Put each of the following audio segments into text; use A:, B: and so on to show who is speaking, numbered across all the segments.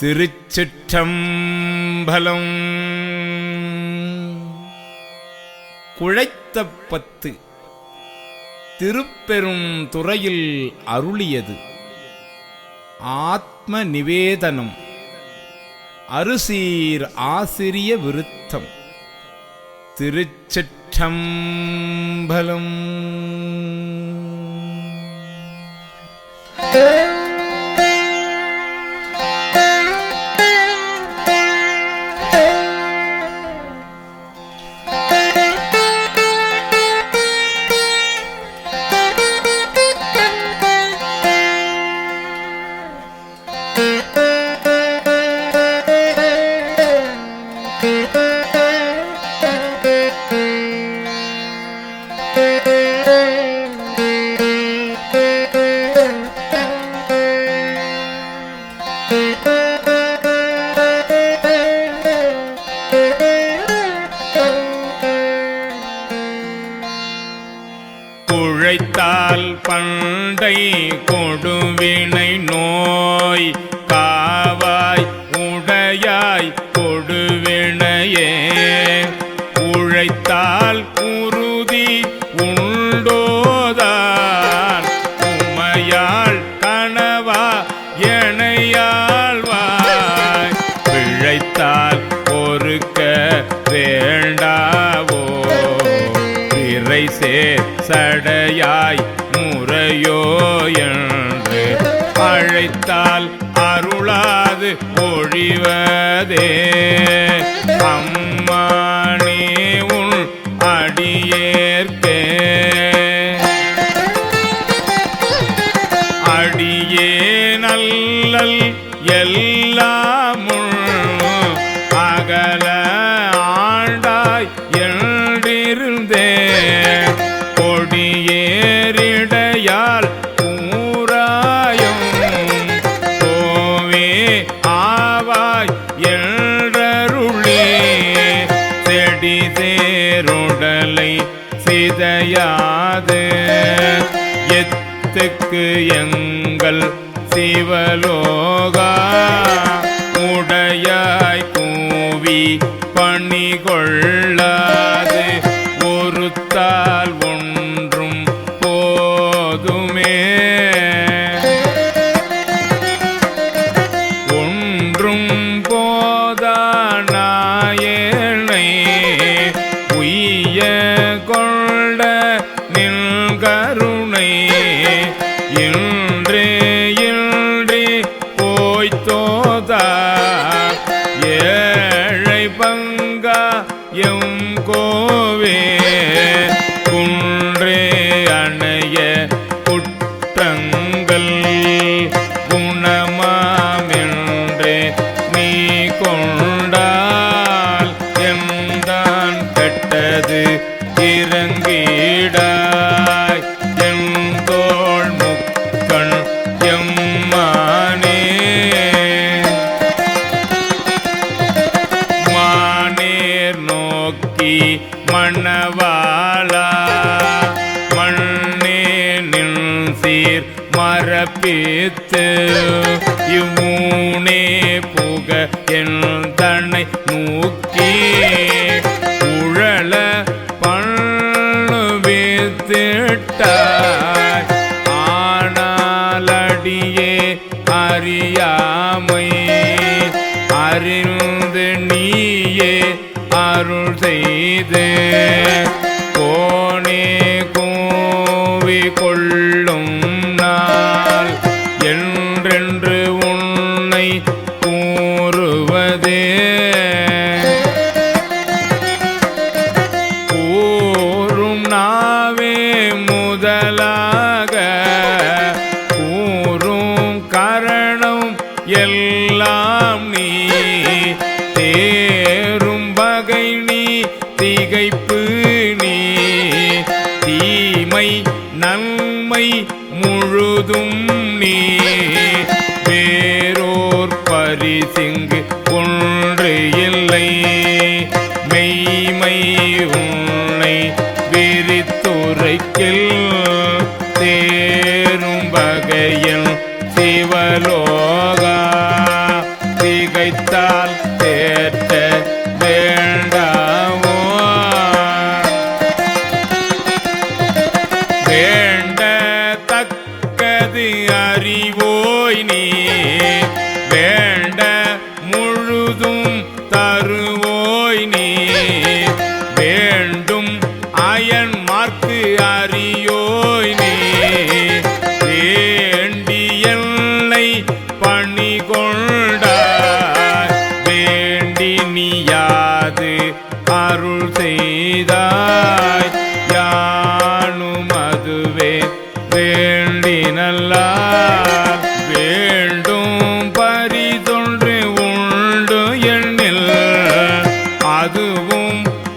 A: திருச்சிற்றம்பலம். குழைத்த பத்து திருப்பெரும் துறையில் அருளியது. ஆத்ம நிவேதனம் அருசீர் ஆசிரிய விருத்தம். திருச்சிற்றம்பலம். கொடுவினை பொழிவதே சிவலோகத்துக்கு எங்கள் சிவலோகா. மணவாளா மண்ணே நின் சீர் மரப்பித்து இம்மூனே புக என் தன்னை நூக்க எல்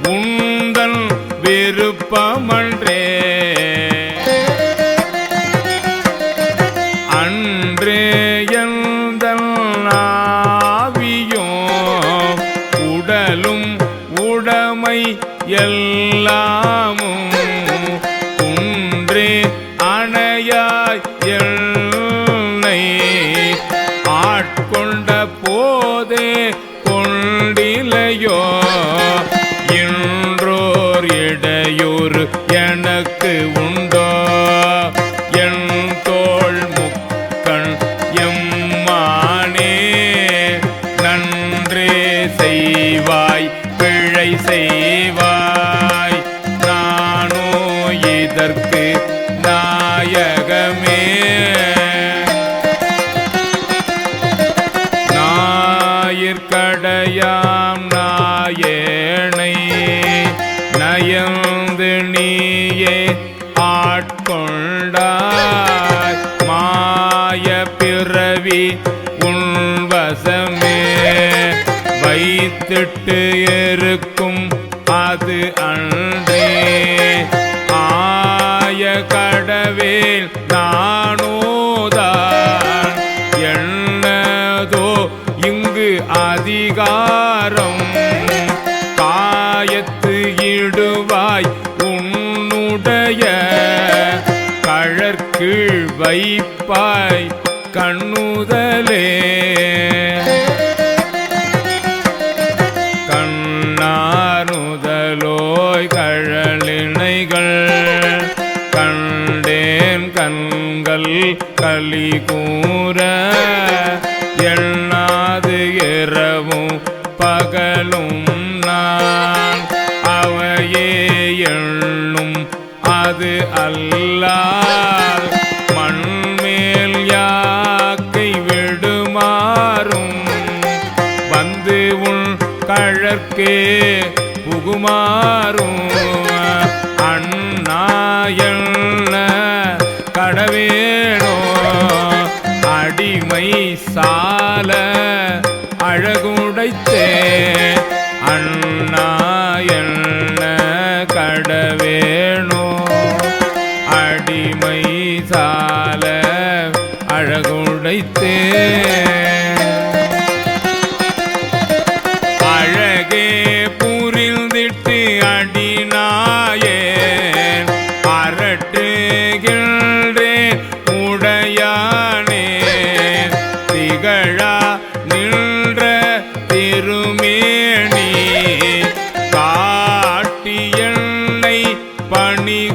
A: உந்தன் விருப்பமன்றே. நயந்து நீயே ஆட்கொண்டாய். மாய பிறவி உன்வசமே. வைத்திட்டு இருக்கும் அது அன்றே. ஆய கடவேல் நான் வைப்பாய் கண்ணுதலே. கண்ணாருதலோய் கழலினைகள் கண்டேன் கண்கள் களி கூற எண்ணாது இரவும் பகலும் நான் அவையே எண்ணும் அது அல்லால். கழற்கே புகுமாறும். அண்ணாயல்ல கடவேணோ அடிமை சால அழகுடைத்தே. அண்ணா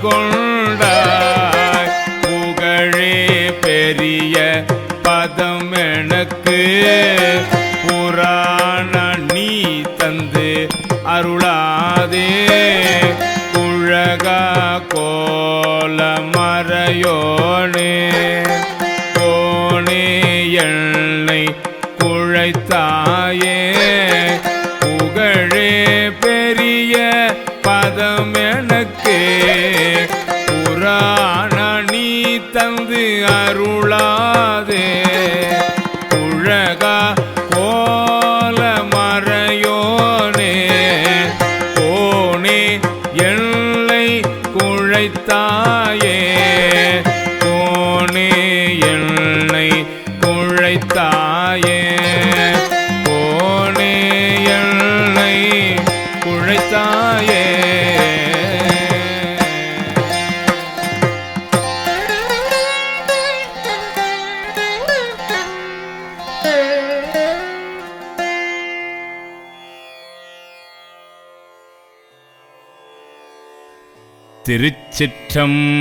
A: கொண்டாய். புகழே பெரிய பதம் எனக்கு. புராண நீ தந்து அருளாதே. உலகா கோல மறையோனே. கோணே எண்ணெய் குழைத்தாயே. தந்து திருச்சிற்றம்பலம்.